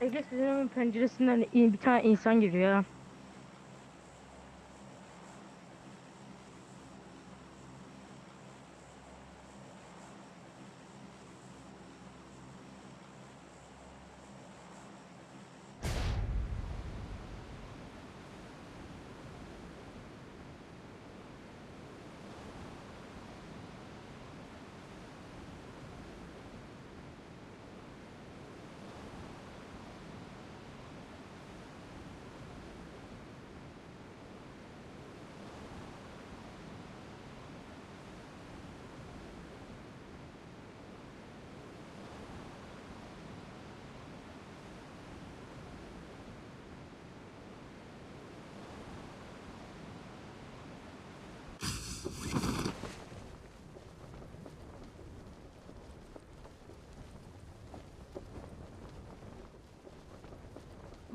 Ege sizin evin penceresinden in- bir tane insan giriyor. ha.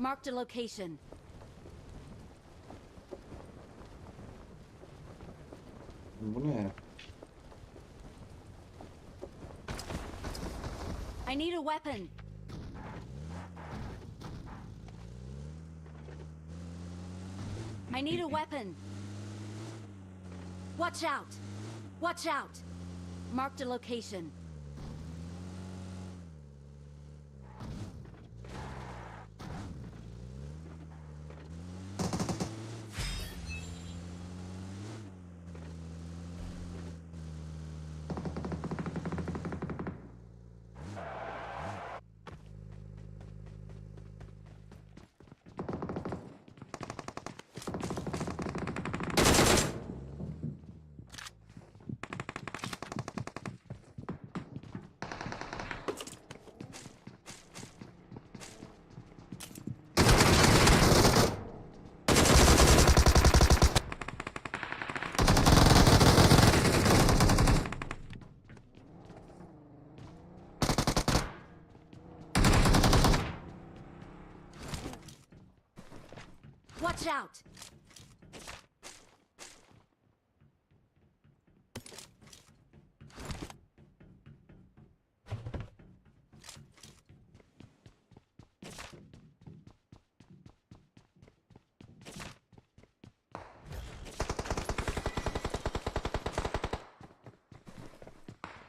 Marked a location. Bu ne? I need a weapon. I need a weapon. Watch out! Watch out! Marked a location. Watch out!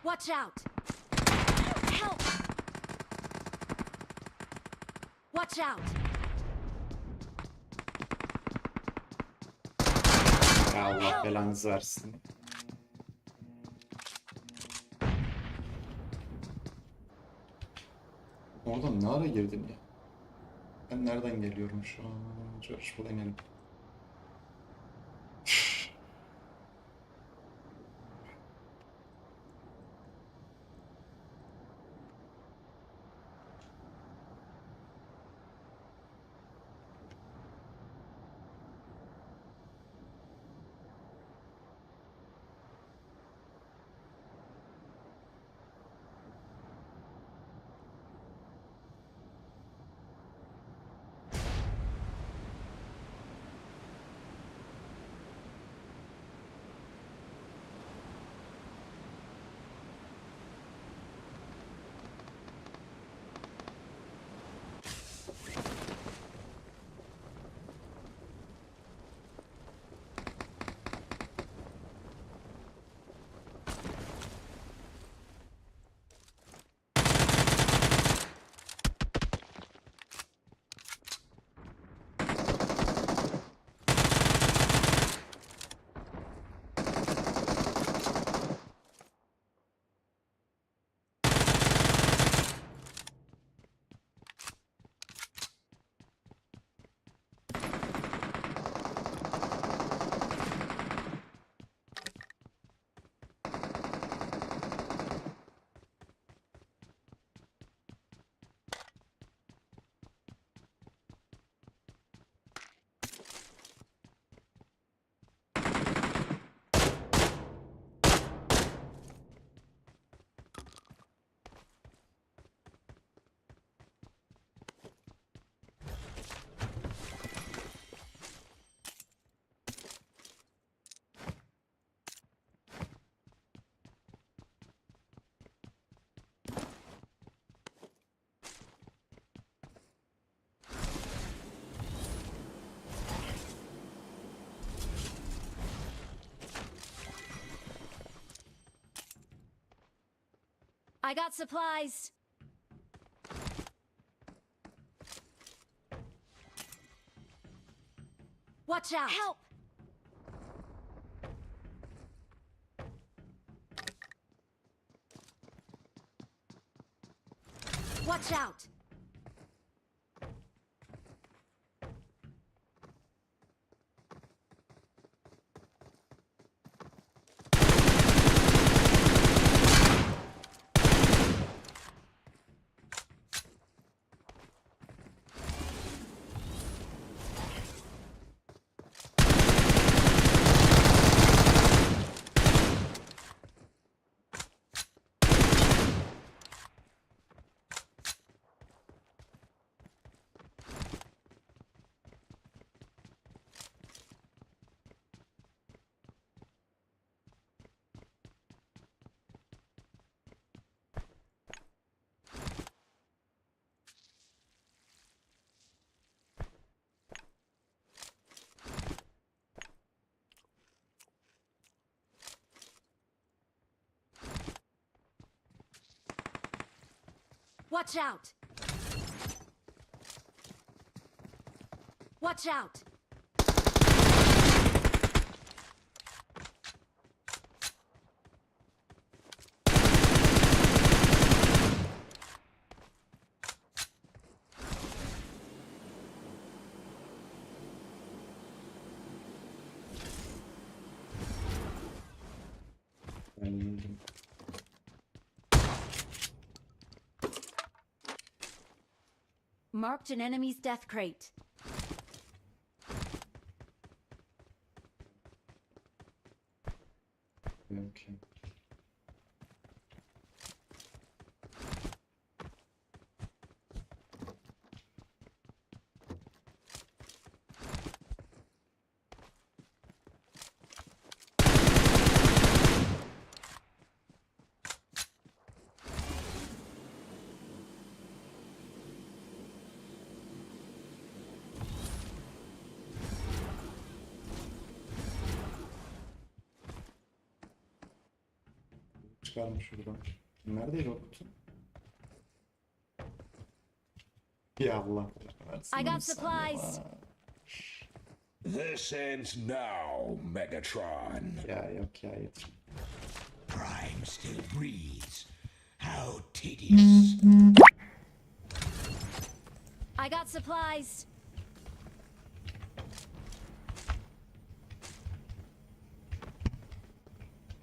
Watch out! Help! Watch out! Ya Allah belanızı versin. Oradan ne ara girdin ya? Ben nereden geliyorum şu an? George Bull'un I got supplies. Watch out! Help! Watch out! Watch out! Watch out! Ben Marked an enemy's death crate. Çıkarmış şuradan. Neredeydi o kutu? Ya Allah. I got supplies. This ends now, Megatron. Ya yok ya yeter. Prime still breathes. How tedious. I got supplies.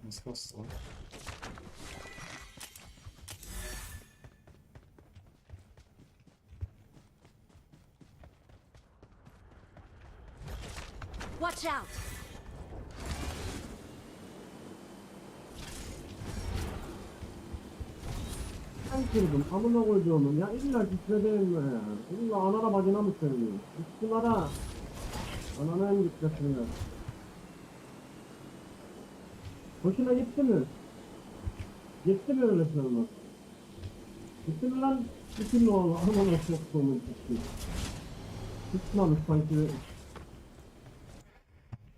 Nasıl bastı Watch out! Ben kırdım amına koyduğumun ya illa gitmedeyim mi ya? İlla anana bacına mı söylüyor? Üstülara. Anana en gitmesin ya. Hoşuna gitti mi? Gitti mi öyle söyleme? Gitti mi lan? Gitti mi oğlum? Amına soktuğumun gitti. Tutmamış sanki.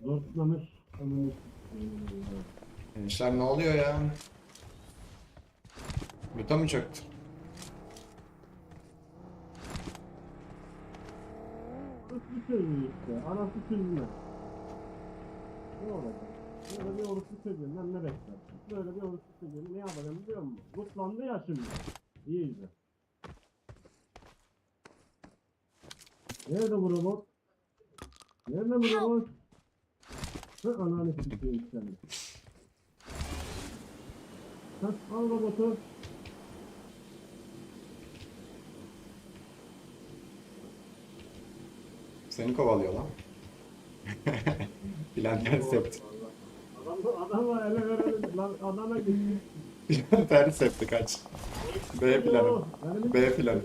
Soktuğumun. Gençler ne oluyor ya? Yuta mı çöktü? Orospu çocuğu işte. Anası çözme. Ne olacak? Böyle bir orospu çocuğundan ne beklersin? Böyle bir orospu çocuğunu ne yapacağım biliyor musun? Mutlandı ya şimdi. İyi izle. Nerede bu robot? Nerede bu robot? Ananı sikeyim seni. Hah al robotu. Seni kovalıyor lan. Plan ters yaptı. Adam, adama ele verelim. Lan adama gitti. Yaptı kaç. B planı. B planı.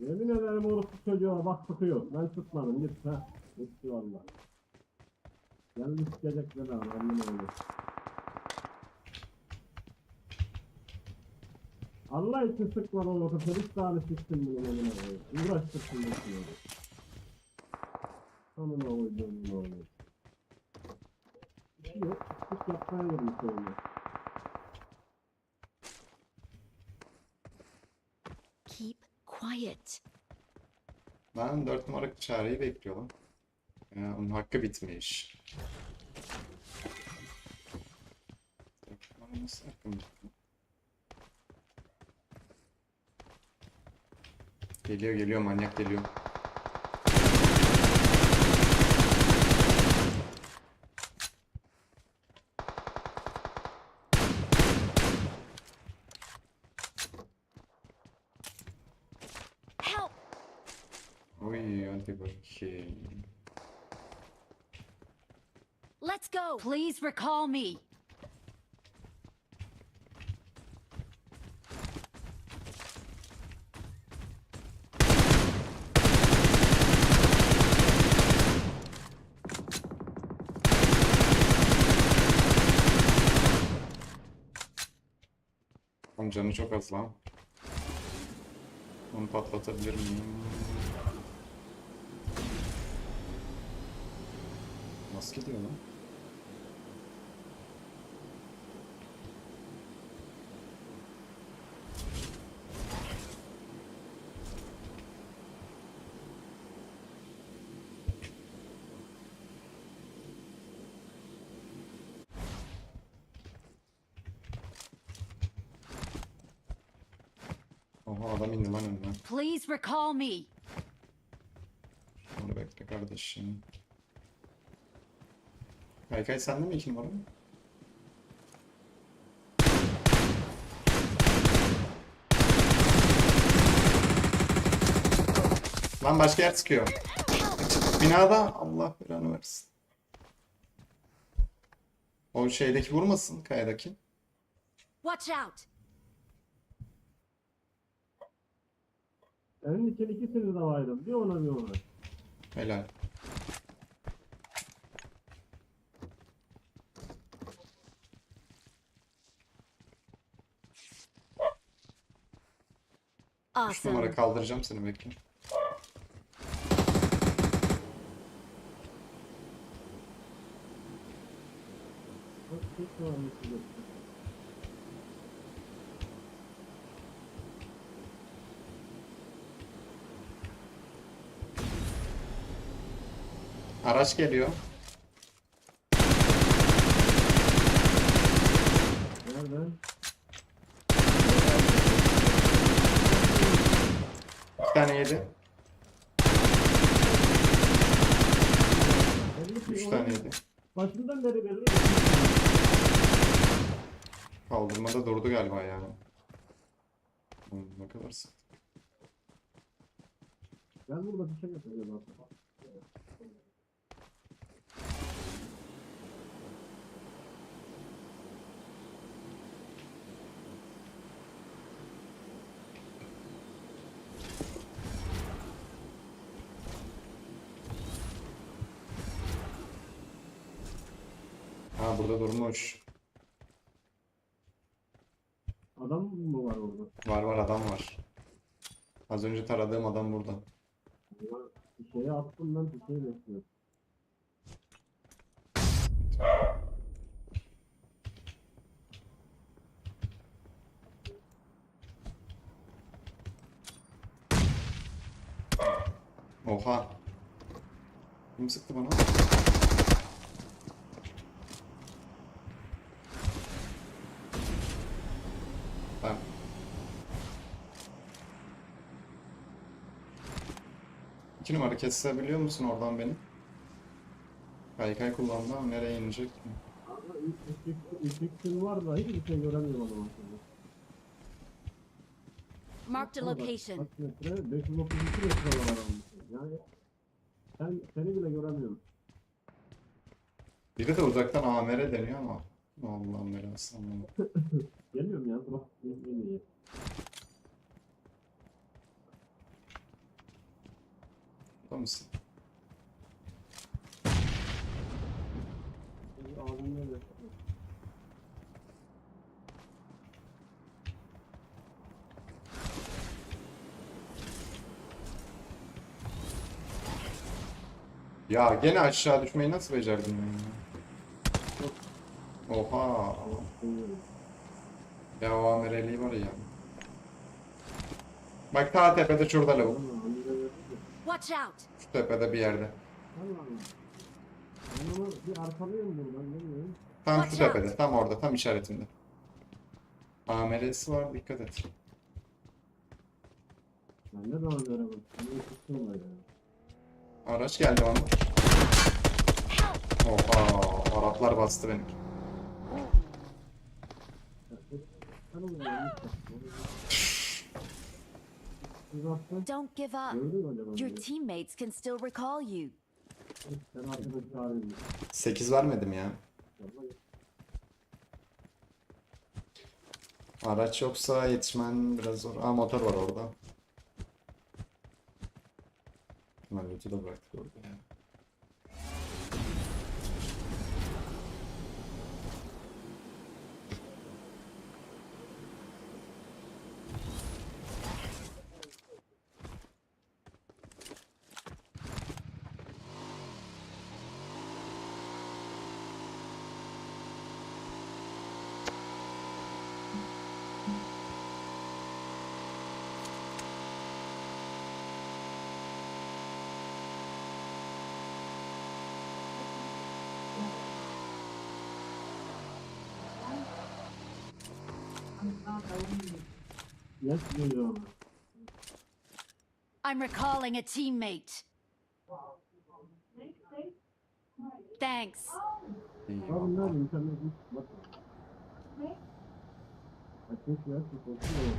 Yemin ederim orospu çocuğa bak sıkıyor. Ben sıkmadım git ha. Gitti valla. Gelmiş gelecekler abi emin öyle. Allah için sıkma o otobüse bir tane sıktım bunu eline koyuyor. Uğraştırsın bekliyor. Amına koyduğum ne oluyor. şey yok. Hiç yapmaya girmiş oyunu. Quiet. Ben 4 numara çareyi bekliyorum. Ya, onun hakkı bitmiş. Dört nasıl hakkım bitti? Geliyor geliyor manyak geliyor. Help! Oy hadi bakayım. Let's go! Please recall me. Canı çok az lan. Onu patlatabilir miyim? Nasıl gidiyor lan? Oha adam indi lan önüne. Please recall me. Onu bekle kardeşim. Kaykay sende mi iki numara? Lan başka yer sıkıyor. Binada Allah belanı versin. O şeydeki vurmasın kayadaki. Watch out! Benim için ikisini de vardı. Bir ona bir ona. Helal. Üç numara Awesome. kaldıracağım seni bekle. Araç geliyor. Nerede? İki tane yedi. Belli ki Üç onun tane yedi. Başından beri belli. Kaldırmada durdu galiba yani. Ne kadar sık. Ben bir şey yapacağım. Ha burada durmuş. Adam mı var orada? Var var adam var. Az önce taradığım adam burada. Bir şeye attım ben bir şey bekliyorum. Oha. Kim sıktı bana? 2 numara kesebiliyor musun oradan beni? Kaykay kullandı ama nereye inecek mi? Marked a location. Sen, seni bile göremiyorum. Biri de uzaktan AMR deniyor ama. Allah'ım belası. Geliyorum ya. Bak. Geliyorum. Burada mısın? Ağzımda öyle. Ya gene aşağı düşmeyi nasıl becerdin ya? Oha. Ya o amireliği var ya. Bak ta tepede şurada lavuk. Watch out! Şu tepede bir yerde. Allah Allah. Ben onu bir arkalayayım buradan ne bileyim. Tam şu tepede. Tam orada. Tam işaretinde. AMR'si var. Dikkat et. Ben ne zaman veremem. Beni tutsun da ya. Araç geldi bana. Oha. Araplar bastı beni. Hanım ya. Siz aslında Don't give up. Your teammates can still recall you. Sen arkadaş çağırayım. 8 vermedim ya. Araç yoksa yetişmen biraz zor. Aa motor var orada. Hemen loot'u da bıraktık orada ya. Yes geliyor. I'm recalling a teammate. Thanks. İyi. Abi nerede internet hiç bak. Ateş ya sıkıntı yok.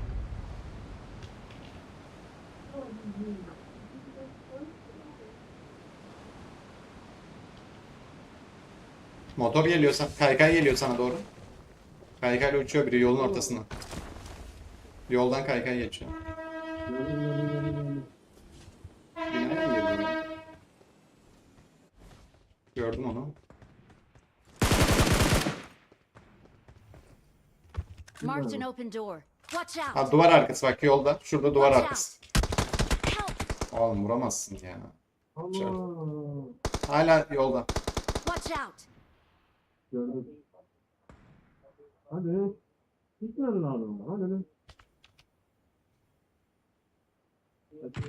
Motor geliyor sana. Kaykay geliyor sana doğru. Kaykayla uçuyor biri yolun ortasına. Yoldan kaykay geçiyor. Binaya mı girdi ya? Gördüm onu. Marked an open door. Watch out! Ha duvar arkası bak yolda. Şurada duvar arkası. Help! Oğlum vuramazsın ya. Allah. Hala yolda. Watch out! Gördüm. Hadi. Gitmen lazım. Hadi.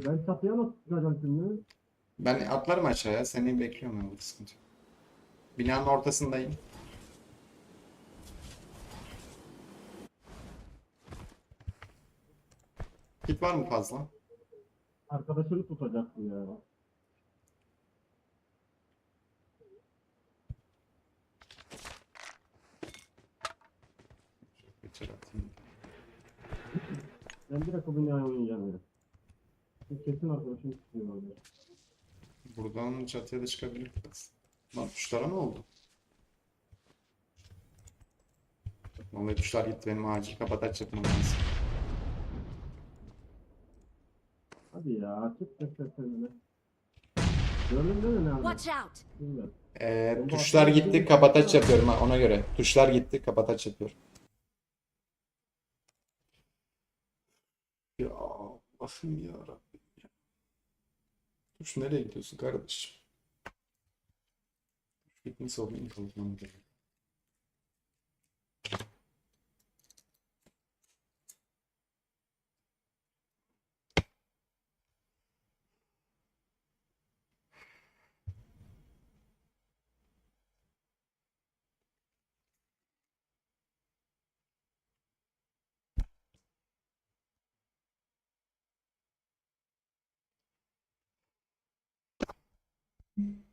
Ben çatıya nasıl çıkacağım şimdi? Ben atlarım aşağıya. Seni bekliyorum ben burada sıkıntı yok. Binanın ortasındayım. Kit var mı fazla? Arkadaşını tutacaktı ya. Ben direkt o binaya oynayacağım. Çünkü Kesin arkadaşım tutuyor orada. Buradan çatıya da çıkabilir. Lan tuşlara ne oldu? Vallahi tuşlar gitti benim acil kapataç yapmam lazım. Hadi ya çık çık çık kendine. Gördün değil mi ne Watch out! Bilmiyorum. Ee, tuşlar gitti kapataç yapıyorum ha ona göre. Tuşlar gitti kapataç yapıyorum. Ya Allah'ım ya Rabbim ya. Tuş nereye gidiyorsun kardeşim? Gitmişse oyun kalkmam gerek. Gördün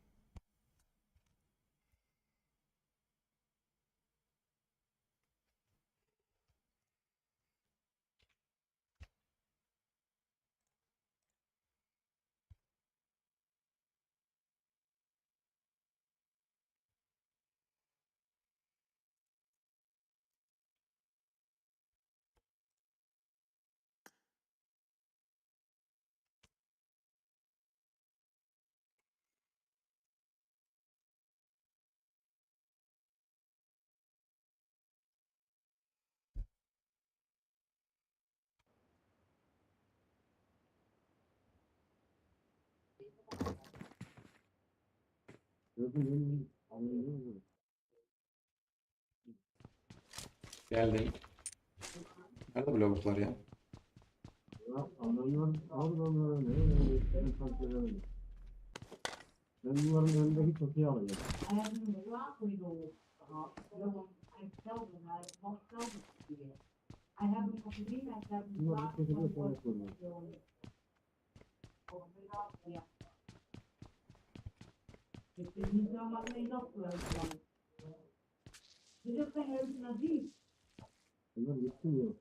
Geldim. Nerede bu lavuklar ya? Adamlar adamlar Ben bunların alacağım. Uh. I haven't completed myself. Bunlar bir şekilde sonra soruyor. Işte insanlar ne yapıyorlar? Bir de sen öyle Bunlar gitmiyor.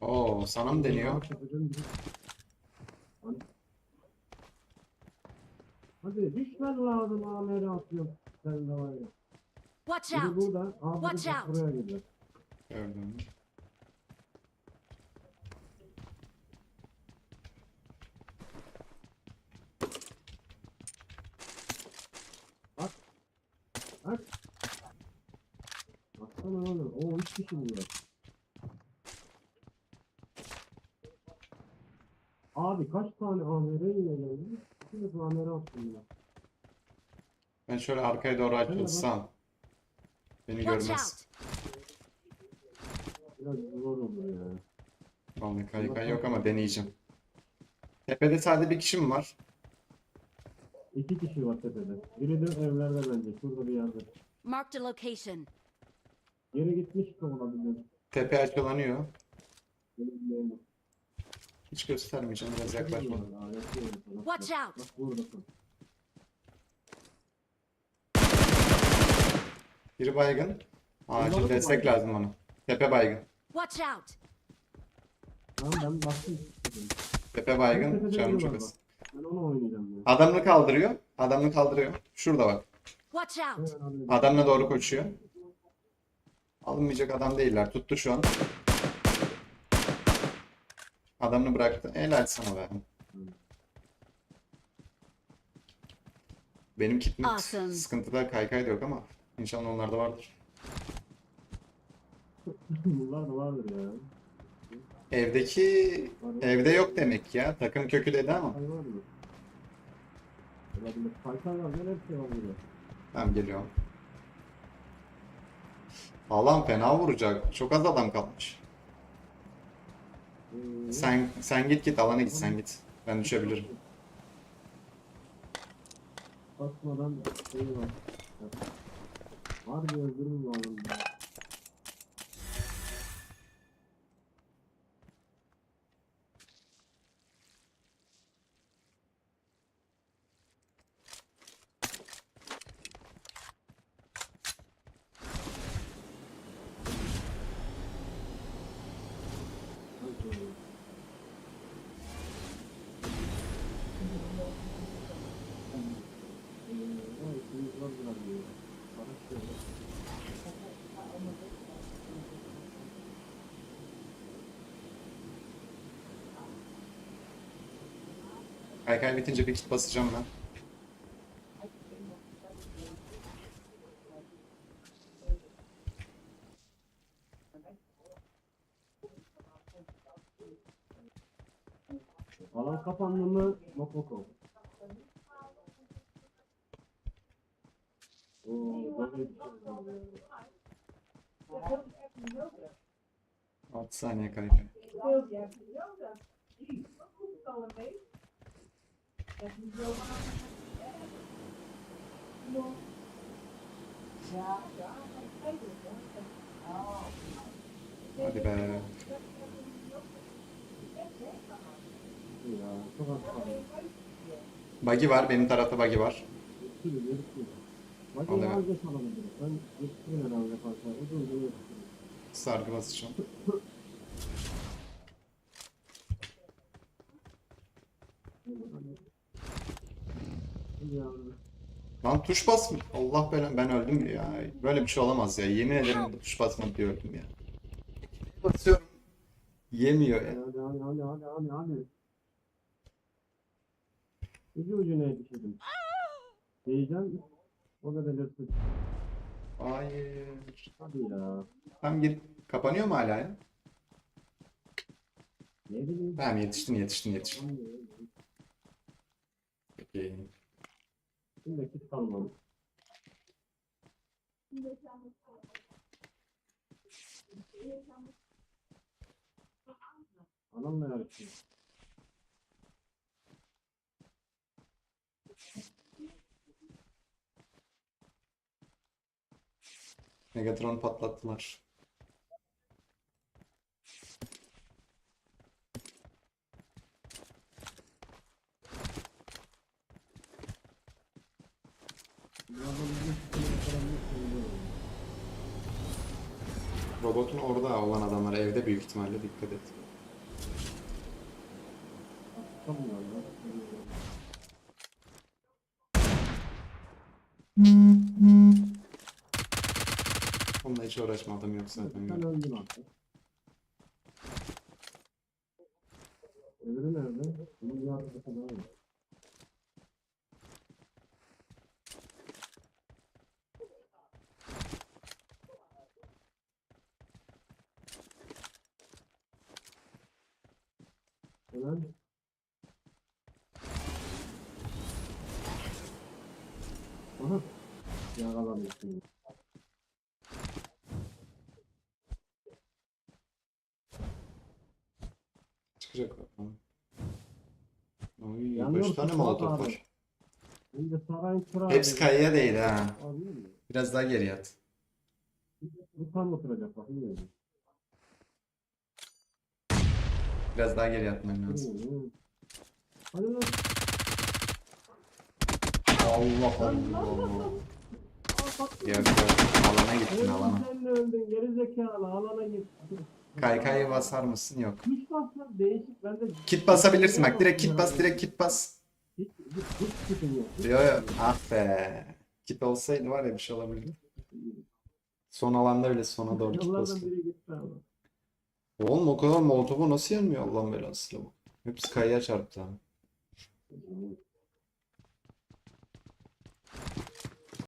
Oo sana mı deniyor? Hadi düşman lazım amele atıyorum. Sen de var ya. Watch Biri out! burada. Abi Watch out. buraya geliyor. Gördüm. Bak. Baksana kişi burada. Abi kaç tane amele ile geldi? İki de amele attım ya. Ben şöyle arkaya doğru açılsam. Beni görmez. Biraz zor olur ya. Vallahi kaykay yok ama deneyeceğim. Tepede sadece bir kişi mi var? İki kişi var tepede. Biri de evlerde bence. Şurada bir yerde. Marked a location. Geri gitmiş olabilir. Tepe açılanıyor. Bilmiyorum. Hiç göstermeyeceğim biraz yaklaşma. Watch out! Bak buradasın. Biri baygın. Acil Bunlar mı destek baygın? lazım ona. Tepe baygın. Watch out! Tamam ben baktım. Tepe baygın. Canım çok az. Ben onu oynayacağım ya. Adamını kaldırıyor. Adamını kaldırıyor. Şurada bak. Watch out! Adamla doğru koşuyor. Alınmayacak adam değiller. Tuttu şu an. Adamını bıraktı. Helal sana be. Benim kitlik Awesome. sıkıntıda kaykay da yok ama inşallah onlarda vardır. Bunlar da vardır ya. Evdeki evde yok demek ya. Takım kökü dedi ama. Ay var hepsi burada. Tamam geliyorum. Alan fena vuracak. Çok az adam kalmış. Sen sen git git alana git sen git. Ben düşebilirim. Basmadan şey var. Var bir öldürüm lazım. Ay, şimdi var biraz ya. Araç şöyle. Kaykay bitince bir kit basacağım ben. Alan kapandı mı? Mokoko. Şey. 6 saniye kaykay. Hadi be. Buggy var. Benim tarafta buggy var. Sürü, yürü, sürü. Bak Lan tuş bas mı? Allah belanı ben öldüm ya. Böyle bir şey olamaz ya. Yemin ederim tuş basmadı diye öldüm ya. Basıyorum. Yemiyor ya. Hadi hadi hadi hadi hadi hadi. Ucu ucuna yetişelim. Diyeceğim. O da belirsiz. Hayır. Hadi ya. Tam gir. Kapanıyor mu hala ya? Ne bileyim. Tamam yetiştin yetiştin yetiştin. Peki. Şimdi kit kalmamış. Adamla yarışıyor. Megatron patlattılar. Burada bizim sıkıntı falan yok, söylüyorum. Robotun orada olan adamlar evde büyük ihtimalle dikkat et. Onunla hiç uğraşmadım yok zaten. Sen öldün artık. Öbürü nerede? Bunun bir arkadaşı daha var. Helal. Aha. Yakalamışsın. Çıkacak bakalım. Oy, Yanıyor beş tane Fuat molotof abi. var. Hem de sarayın kırağı. Hepsi kayaya değdi ha. Abi değil mi? Biraz daha geri yat. Bu tam oturacak bak. Bilmiyorum. Biraz daha geri yatman lazım. Bilmiyorum. Hadi lan. Allah Allah. Yok yok. Alana gittin alana. sen de öldün. Geri zekalı. Alana git. Kaykayı basar mısın? Yok. Hiç basma. Değişik. Ben de Kit basabilirsin bak. Direkt kit bas. Direkt kit bas. Hiç, hiç, hiç kitim yok. Hiç Yo yo. kitim yok. Ah be. Kit olsaydı var ya bir şey olabilirdi. Son alanda bile sona doğru kit Yollardan bastı. biri gitti abi. Oğlum o kadar molotofu nasıl yenmiyor Allah'ın belası bu. Hepsi kayaya çarptı. abi.